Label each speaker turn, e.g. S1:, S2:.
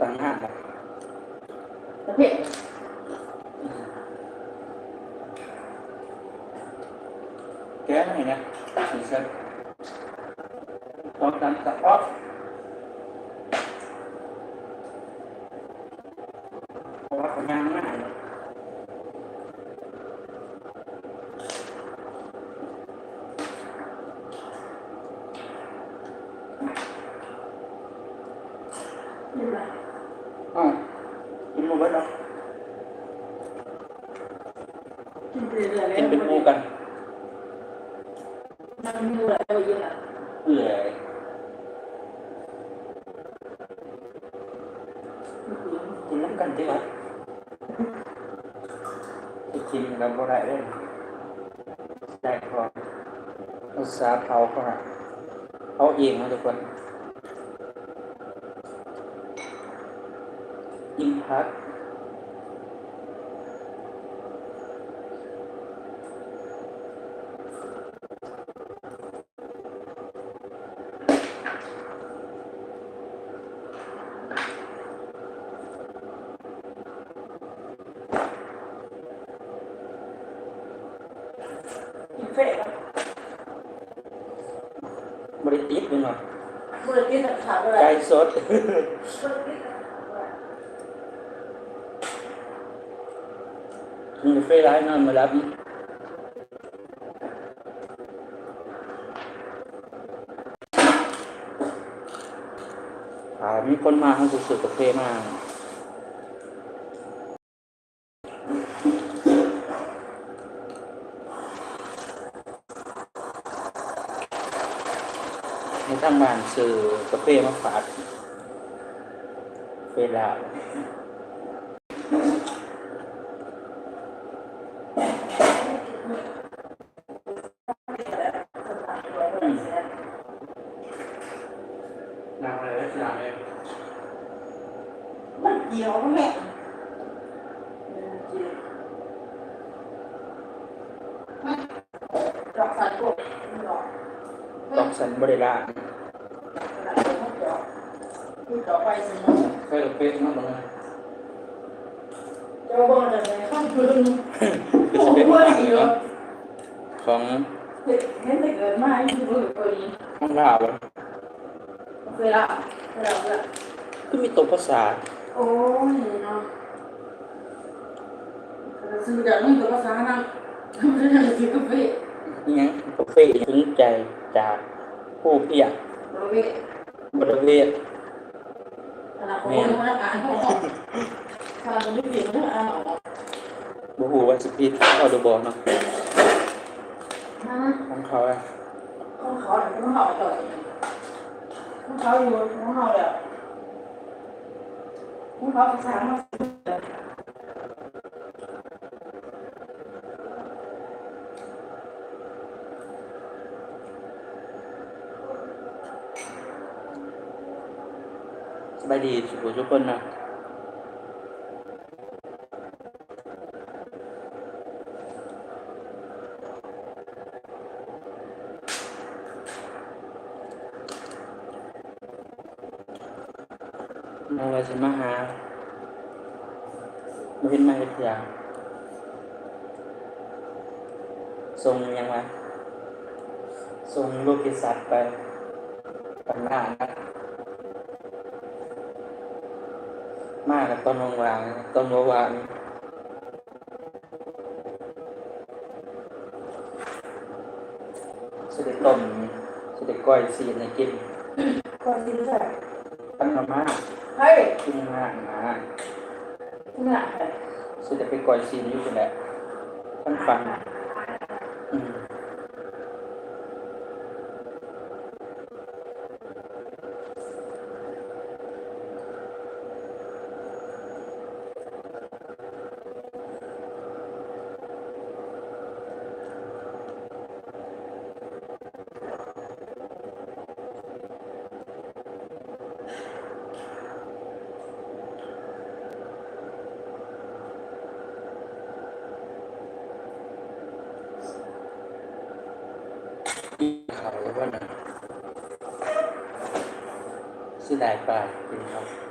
S1: chẳng hạn thực hiện. Kéo này nè mình
S2: sẽ có đánh tập off. Có
S1: ngang nó này Thank you. Ờ. à, chính mua bớt đâu? Chính bình mua cần năm mua là đâu? Vậy ạ lệ chị lắm cần thế hả chị là bộ đại đây đại còn nó xa thao con à
S2: thao yên mà được không
S1: ý hết. Mới tiết nhưng mà. Mới tiết là thảo rồi Cái sốt. าะ
S2: กินไปเรื่อยๆ
S1: กินเนี่ยมันแลบอะเอาเองนะทุกคนอิมพัก
S2: กินเฟ่อะ
S1: บริติดเลยเนา
S2: เขาวอะไร
S1: ไก่สด
S2: เมื่อกี้นักข่าวอะไร
S1: มีเฟรร้ายนอนมารับอ่ามีคนมาเขาสุดๆกาแฟมาก ในทางบ้านซื้อกาแฟมาฝากเฟรลาว นางอะไรลักษณะเลย
S2: มันเกี่ยวแม่ดอกสายกบดอก
S1: ต้องสันบริลา
S2: ที่ต่อไปสินะ
S1: เคยกับเป็ดมากบ้างไหม
S2: เจ้าบ้านจะไปข้ามคืน
S1: คือ
S2: โอ้
S1: จะเป็น
S2: โห
S1: อาหาร
S2: เยอะ
S1: ของ
S2: เห็นแต่เกิดมาอยู่มือตัวนี้
S1: ห้องลาวอะ
S2: เวลาเวลาเวลา
S1: คือมีตัวภาษา
S2: โอ้ยเนาะซื้อจากนี่ตัวภาษานั่งไม่ได้ซื้อกาแฟ
S1: อิหยังกาแฟถึงใจจากผู้เพียร
S2: เราเว
S1: บริเวณ
S2: ขนาดคนมาอ่านเขาออกขนาดคนไม่เปลี่ยนเขาอ่านออก
S1: บูฮูว่าสปีดเข้าดูบอลเนาะ
S2: ฮะ
S1: ของเขาอะ
S2: ของเขาเนี่ยของเขาต่อ không khó gì không hò được. Không khó phải sáng mà bài đi của chú quân nào? มา
S1: สบายดีสุขทุกคนนะมาว่าสิมาหามาเห็นมาเห็นอย่างส่งยังไงส่งลูกกิสัตว์ไปปัญหานะมากกับต้นวางวางต้นวางวางสุดได้ต้มสุดได้ก้อยสีในกิน
S2: คนที่รู้จัก
S1: ตั้งมาม่า
S2: เฮ้ย
S1: ขึ้นมากนะ
S2: นี่แหละ
S1: สุดได้ไปก้อยสีอยู่คนแหละตั้งฟังอืมเขาแล้วก็นะสิได้ป่ากินเขา